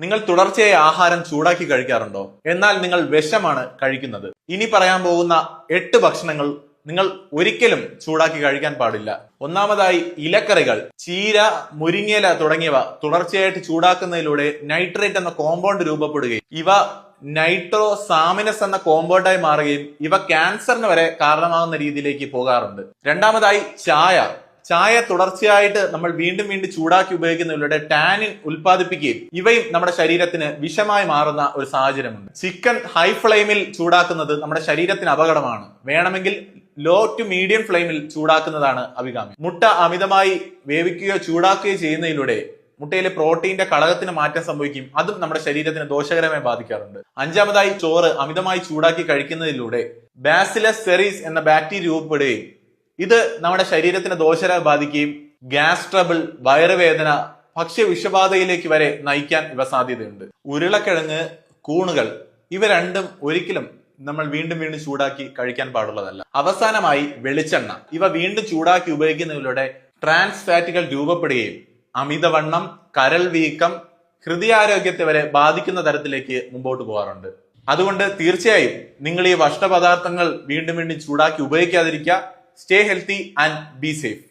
നിങ്ങൾ തുടർച്ചയായി ആഹാരം ചൂടാക്കി കഴിക്കാറുണ്ടോ? എന്നാൽ നിങ്ങൾ വിഷമാണ് കഴിക്കുന്നത്. ഇനി പറയാൻ പോകുന്ന എട്ട് ഭക്ഷണങ്ങൾ നിങ്ങൾ ഒരിക്കലും ചൂടാക്കി കഴിക്കാൻ പാടില്ല. ഒന്നാമതായി ഇലക്കറികൾ ചീര മുരിങ്ങയില തുടങ്ങിയവ തുടർച്ചയായിട്ട് ചൂടാക്കുന്നതിലൂടെ നൈട്രേറ്റ് എന്ന കോമ്പൗണ്ട് രൂപപ്പെടുകയും ഇവ നൈട്രോ സാമിനസ് എന്ന കോമ്പൗണ്ടായി മാറുകയും ഇവ ക്യാൻസറിന് വരെ കാരണമാകുന്ന രീതിയിലേക്ക് പോകാറുണ്ട്. രണ്ടാമതായി ചായ ചായ തുടർച്ചയായിട്ട് നമ്മൾ വീണ്ടും വീണ്ടും ചൂടാക്കി ഉപയോഗിക്കുന്നതിലൂടെ ടാനിൻ ഉൽപ്പാദിപ്പിക്കുകയും ഇവയും നമ്മുടെ ശരീരത്തിന് വിഷമായി മാറുന്ന ഒരു സാഹചര്യമുണ്ട്. ചിക്കൻ ഹൈ ഫ്ലെയിമിൽ ചൂടാക്കുന്നത് നമ്മുടെ ശരീരത്തിന് അപകടമാണ്. വേണമെങ്കിൽ ലോ ടു മീഡിയം ഫ്ലെയിമിൽ ചൂടാക്കുന്നതാണ് അഭികാമ്യം. മുട്ട അമിതമായി വേവിക്കുകയോ ചൂടാക്കുകയോ ചെയ്യുന്നതിലൂടെ മുട്ടയിലെ പ്രോട്ടീന്റെ ഘടകത്തിന് മാറ്റം സംഭവിക്കും അതും നമ്മുടെ ശരീരത്തിന് ദോഷകരമായി ബാധിക്കാറുണ്ട്. അഞ്ചാമതായി ചോറ് അമിതമായി ചൂടാക്കി കഴിക്കുന്നതിലൂടെ ബാസിലസ് സെറീസ് എന്ന ബാക്ടീരിയ രൂപപ്പെടുകയും ഇത് നമ്മുടെ ശരീരത്തിന് ദോഷര ബാധിക്കുകയും ഗ്യാസ് ട്രബിൾ വയറുവേദന ഭക്ഷ്യ വിഷബാധയിലേക്ക് വരെ നയിക്കാൻ ഇവ സാധ്യതയുണ്ട്. ഉരുളക്കിഴങ്ങ് കൂണുകൾ ഇവ രണ്ടും ഒരിക്കലും നമ്മൾ വീണ്ടും വീണ്ടും ചൂടാക്കി കഴിക്കാൻ പാടുള്ളതല്ല. അവസാനമായി വെളിച്ചെണ്ണ. ഇവ വീണ്ടും ചൂടാക്കി ഉപയോഗിക്കുന്നതിലൂടെ ട്രാൻസ് ഫാറ്റുകൾ രൂപപ്പെടുകയും അമിതവണ്ണം കരൾ വീക്കം ഹൃദയാരോഗ്യത്തെ വരെ ബാധിക്കുന്ന തരത്തിലേക്ക് മുമ്പോട്ട് പോകാറുണ്ട്. അതുകൊണ്ട് തീർച്ചയായും നിങ്ങൾ ഈ ഭക്ഷണപദാർത്ഥങ്ങൾ വീണ്ടും വീണ്ടും ചൂടാക്കി ഉപയോഗിക്കാതിരിക്കുക. Stay healthy and be safe